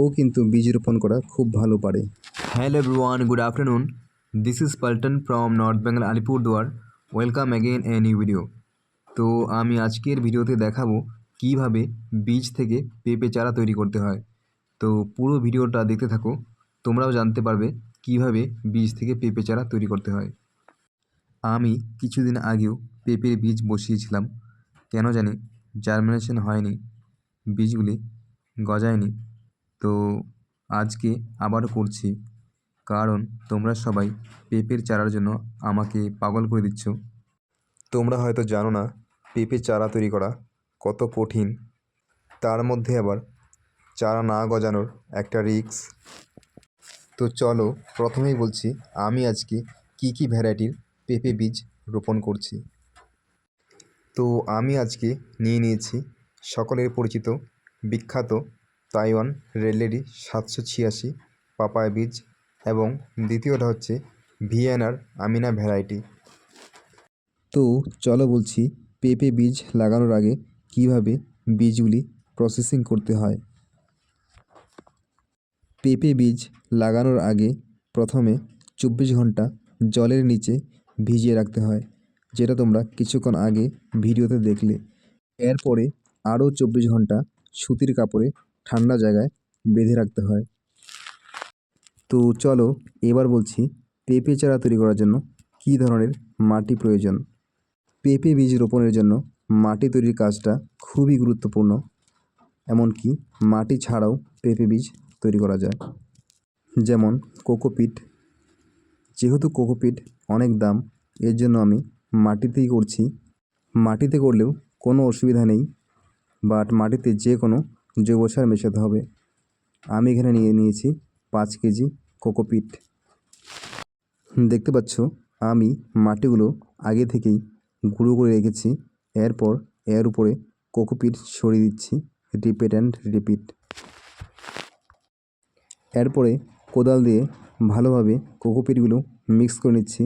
ও কিন্তু বীজ রোপণ করা খুব ভালো পারে। Hello everyone, good afternoon. This is Paltan from North Bengal Alipurduar. Welcome again a new video. তো আমি আজকের ভিডিওতে দেখাবো কীভাবে বীজ থেকে পেঁপে চারা তৈরি করতে হয়। তো পুরো ভিডিওটা দেখতে থাকো। তোমরাও জানতে পারবে কীভাবে বীজ থেকে পেঁপে চারা তৈরি করতে হয়। আমি কিছুদিন আগেও পেঁপের বীজ বসিয়েছিলাম। কেন জানি জার্মিনেশন হয়নি। বীজগুলি গজায়নি। তো আজকে আবারও করছি। কারণ তোমরা সবাই পেঁপের চারার জন্য আমাকে পাগল করে দিচ্ছ। তোমরা হয়তো জানো না, পেঁপে চারা তৈরি করা কত কঠিন। তার মধ্যে আবার চারা না গজানোর একটা রিস্ক। তো চলো, প্রথমেই বলছি, আমি আজকে কি কি ভ্যারাইটির পেঁপে বীজ রোপণ করছি। তো আমি আজকে নিয়ে নিয়েছি সকলের পরিচিত, বিখ্যাত তাইওয়ান রেলেডি সাতশো ছিয়াশি পাপায়া বীজ এবং দ্বিতীয়টা হচ্ছে ভিএনআর আমিনা ভ্যারাইটি। তো চলো বলছি, পেঁপে বীজ লাগানোর আগে কীভাবে বীজগুলি প্রসেসিং করতে হয়? পেঁপে বীজ লাগানোর আগে প্রথমে চব্বিশ ঘণ্টা জলের নিচে ভিজিয়ে রাখতে হয়, যেটা তোমরা কিছুক্ষণ আগে ভিডিওতে দেখলে। এরপরে আরও চব্বিশ ঘণ্টা সুতির কাপড়ে ঠান্ডা জায়গায় বেঁধে রাখতে হয়। তো চলো, এবার বলছি পেঁপে চারা তৈরি করার জন্য কী ধরনের মাটি প্রয়োজন? পেঁপে বীজ রোপণের জন্য মাটি তৈরির কাজটা খুবই গুরুত্বপূর্ণ, এমনকি মাটি ছাড়াও পেঁপে বীজ তৈরি করা যায়। যেমন কোকোপিট। যেহেতু কোকোপিট অনেক দাম, এর জন্য আমি মাটিতেই করছি। মাটিতে করলেও কোনো অসুবিধা নেই, বাট মাটিতে যে কোনো জৈব সার মেশাতে হবে। আমি এখানে নিয়ে নিয়েছি পাঁচ কেজি কোকোপিট। দেখতে পাচ্ছ, আমি মাটিগুলো আগে থেকেই গুঁড়ো করে রেখেছি। এরপর এর উপরে কোকোপিট সরিয়ে দিচ্ছি, রিপিট অ্যান্ড রিপিট। এরপরে কোদাল দিয়ে ভালোভাবে কোকোপিটগুলো মিক্স করে নিচ্ছি।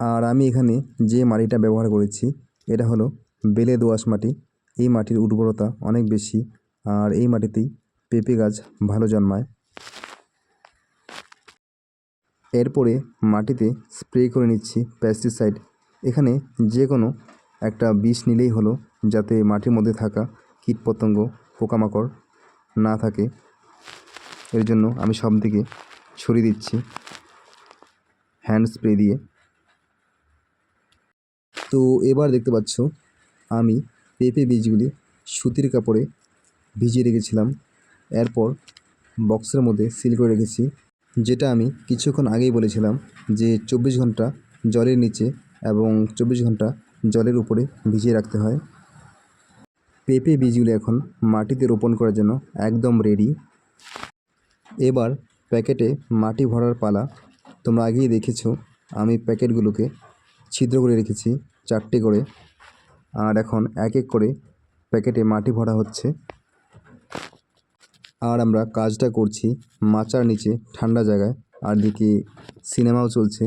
আর আমি এখানে যে মাটিটা ব্যবহার করেছি, এটা হলো বেলে দোআঁশ মাটি। এই মাটির উর্বরতা অনেক বেশি, আর এই মাটিতেই পেঁপে গাছ ভালো জন্মায়। এরপরে মাটিতে স্প্রে করে নিচ্ছি প্যাস্টিসাইড এখানে যে কোনো একটা বিষ নিলেই হলো, যাতে মাটির মধ্যে থাকা কীটপতঙ্গ, পোকামাকড় না থাকে। এর জন্য আমি সব দিকে ছড়িয়ে দিচ্ছি হ্যান্ড স্প্রে দিয়ে। তো এবার দেখতে পাচ্ছ, আমি পেঁপে বীজগুলি সুতির কাপড়ে ভিজিয়ে রেখেছিলাম। এরপর বক্সের মধ্যে সিল করে রেখেছি, যেটা আমি কিছুক্ষণ আগেই বলেছিলাম যে চব্বিশ ঘণ্টা জলের নিচে এবং চব্বিশ ঘণ্টা জলের উপরে ভিজিয়ে রাখতে হয়। পেঁপে বীজগুলি এখন মাটিতে রোপণ করার জন্য একদম রেডি এবার প্যাকেটে মাটি ভরার পালা, তোমরা আগেই দেখেছ, আমি প্যাকেটগুলোকে ছিদ্র করে রেখেছি, চারটে করে। আর এখন এক এক করে প্যাকেটে মাটি ভরা হচ্ছে। আর আমরা কাজটা করছি মাচার নিচে, ঠান্ডা জায়গায়। আর দিকে সিনেমাও চলছে।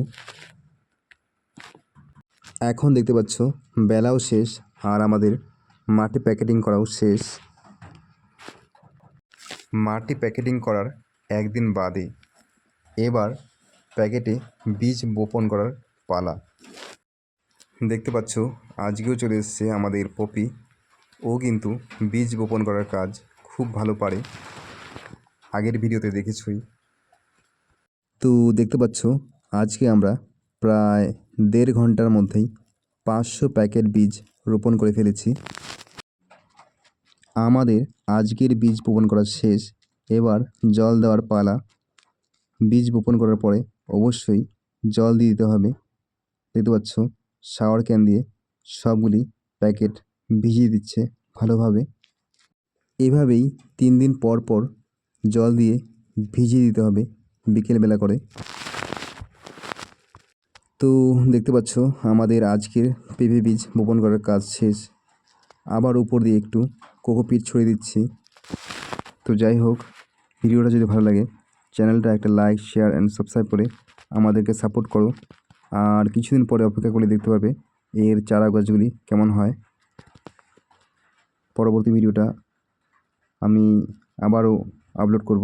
এখন দেখতে পাচ্ছ, বেলাও শেষ আর আমাদের মাটি প্যাকেটিং করাও শেষ। মাটি প্যাকেটিং করার একদিন বাদে এবার প্যাকেটে বীজ বপন করার পালা। দেখতে পাচ্ছ, আজকেও চলে এসেছে আমাদের পপি। ও কিন্তু বীজ বপন করার কাজ খুব ভালো পারে। আগের ভিডিওতে দেখেছই। তো দেখতে পাচ্ছ, আজকে আমরা প্রায় দেড় ঘণ্টার মধ্যেই পাঁচশো প্যাকেট বীজ রোপণ করে ফেলেছি। আমাদের আজকের বীজ বপন করা শেষ, এবার জল দেওয়ার পালা। বীজ বপন করার পরে অবশ্যই জল দিয়ে দিতে হবে। দেখতে পাচ্ছ শাওয়ার ক্যান দিয়ে সবগুলি প্যাকেট ভিজিয়ে দিচ্ছে ভালোভাবে। এভাবেই তিন দিন পর পর জল দিয়ে ভিজিয়ে দিতে হবে বিকেলবেলা করে। তো দেখতে পাচ্ছ, আমাদের আজকের পেঁপে বীজ বপন করার কাজ শেষ। আবার উপর দিয়ে একটু কোকোপিট ছড়িয়ে দিচ্ছি। তো যাই হোক, ভিডিওটা যদি ভালো লাগে, চ্যানেলটা একটা লাইক শেয়ার অ্যান্ড সাবস্ক্রাইব করে আমাদেরকে সাপোর্ট করো। আর কিছুদিন পরে অপেক্ষা করে দেখতে পাবে এর চারা গাছগুলি কেমন হয়। পরবর্তী ভিডিওটা আমি আবারও আপলোড করব।